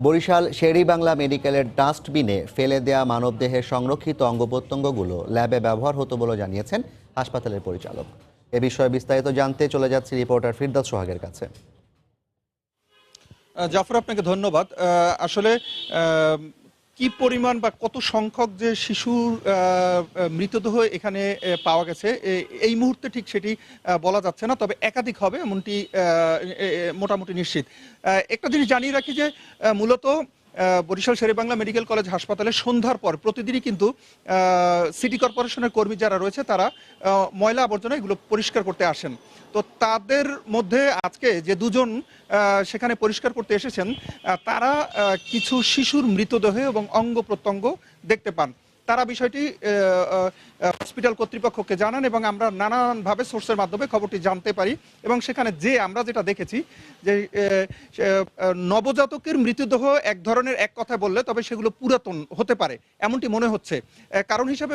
বরিশাল শেরি বাংলা মেডিকেলের ডাস্টবিনে ফেলে দেয়া মানবদেহের সংরক্ষিত অঙ্গ প্রত্যঙ্গগুলো ল্যাবে ব্যবহার হতো বলে জানিয়েছেন হাসপাতালের পরিচালক। এ বিষয়ে বিস্তারিত জানতে চলে যাচ্ছি রিপোর্টার ফিরদাস সোহাগের কাছে। জাফর, আপনাকে ধন্যবাদ। আসলে কি পরিমাণ বা কত সংখ্যক যে শিশুর মৃতদেহ এখানে পাওয়া গেছে এই মুহূর্তে ঠিক সেটি বলা যাচ্ছে না, তবে একাধিক হবে, এমনটি মোটামুটি নিশ্চিত। একটা জিনিস জানিয়ে রাখি যে মূলত বরিশাল শেরেবাংলা মেডিকেল কলেজ হাসপাতালে সন্ধ্যার পর প্রতিদিনই কিন্তু সিটি কর্পোরেশনের কর্মী যারা রয়েছে তারা ময়লা আবর্জনা এগুলো পরিষ্কার করতে আসেন। তো তাদের মধ্যে আজকে যে দুজন সেখানে পরিষ্কার করতে এসেছেন তারা কিছু শিশুর মৃতদেহ এবং অঙ্গ প্রত্যঙ্গ দেখতে পান। তারা বিষয়টি হসপিটাল কর্তৃপক্ষকে জানান এবং আমরা নানানভাবে সোর্সের মাধ্যমে খবরটি জানতে পারি এবং সেখানে যে আমরা যেটা দেখেছি যে নবজাতকের মৃতদেহ এক ধরনের এক কথা বললে তবে সেগুলো পুরাতন হতে পারে, এমনটি মনে হচ্ছে। কারণ হিসাবে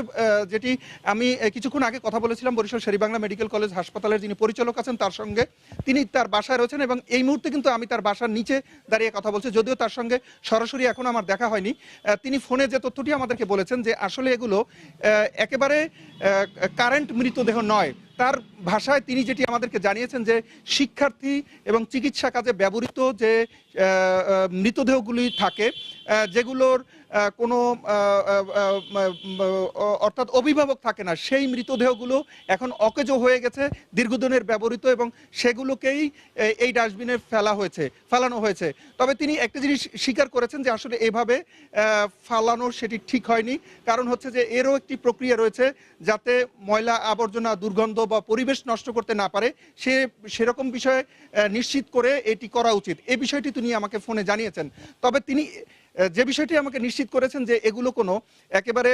যেটি আমি কিছুক্ষণ আগে কথা বলেছিলাম বরিশাল শেরিবাংলা মেডিকেল কলেজ হাসপাতালের যিনি পরিচালক আছেন তার সঙ্গে, তিনি তার বাসায় রয়েছেন এবং এই মুহূর্তে কিন্তু আমি তার বাসার নিচে দাঁড়িয়ে কথা বলছি, যদিও তার সঙ্গে সরাসরি এখন আমার দেখা হয়নি। তিনি ফোনে যে তথ্যটি আমাদেরকে বলেছেন যে আসলে এগুলো একেবারে কারেন্ট মৃতদেহ নয়। তার ভাষায় তিনি যেটি আমাদেরকে জানিয়েছেন যে শিক্ষার্থী এবং চিকিৎসা কাজে ব্যবহৃত যে মৃতদেহগুলি থাকে যেগুলোর কোনো অর্থাৎ অভিভাবক থাকে না। সেই মৃতদেহগুলো এখন অকেজ হয়ে গেছে, দীর্ঘদিনের ব্যবহৃত এবং সেগুলোকেই এই ডাস্টবিনে ফেলা হয়েছে, ফেলানো হয়েছে। তবে তিনি একটা জিনিস স্বীকার করেছেন যে আসলে এভাবে ফালানো সেটি ঠিক হয়নি। কারণ হচ্ছে যে এরও একটি প্রক্রিয়া রয়েছে যাতে ময়লা আবর্জনা, দুর্গন্ধ বা পরিবেশ নষ্ট করতে না পারে। সে, সেরকম বিষয়ে নিশ্চিত করে এটি করা উচিত। এ বিষয়টি তিনি আমাকে ফোনে জানিয়েছেন। তবে তিনি যে বিষয়টি আমাকে নিশ্চিত করেছেন যে এগুলো কোনো একেবারে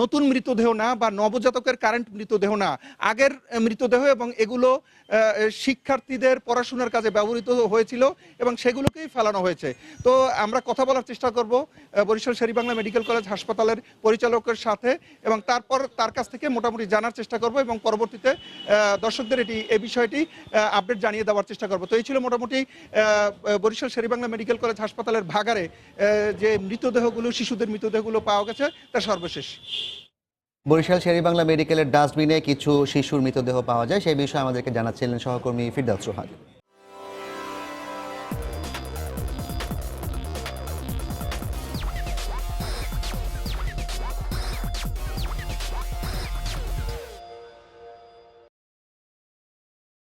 নতুন মৃতদেহ না বা নবজাতকের কারেন্ট মৃতদেহ না, আগের মৃতদেহ এবং এগুলো শিক্ষার্থীদের পড়াশোনার কাজে ব্যবহৃত হয়েছিল এবং সেগুলোকেই ফেলানো হয়েছে। তো আমরা কথা বলার চেষ্টা করব বরিশাল শেরিবাংলা মেডিকেল কলেজ হাসপাতালের পরিচালকের সাথে এবং তারপর তার কাছ থেকে মোটামুটি জানার চেষ্টা করব এবং পরবর্তীতে দর্শকদের এটি এই বিষয়টি আপডেট জানিয়ে দেওয়ার চেষ্টা করব। তো এই ছিল মোটামুটি বরিশাল শেরিবাংলা মেডিকেল কলেজ হাসপাতালের ভাগারে যে মৃতদেহগুলো, শিশুদের মৃতদেহগুলো পাওয়া গেছে, তা সর্বশেষ। বরিশাল শেরি বাংলা মেডিকেলের ডাস্টবিনে কিছু শিশুর মৃতদেহ পাওয়া যায়, সেই বিষয়ে আমাদেরকে জানাচ্ছিলেন সহকর্মী ফিরদাস সোহাগ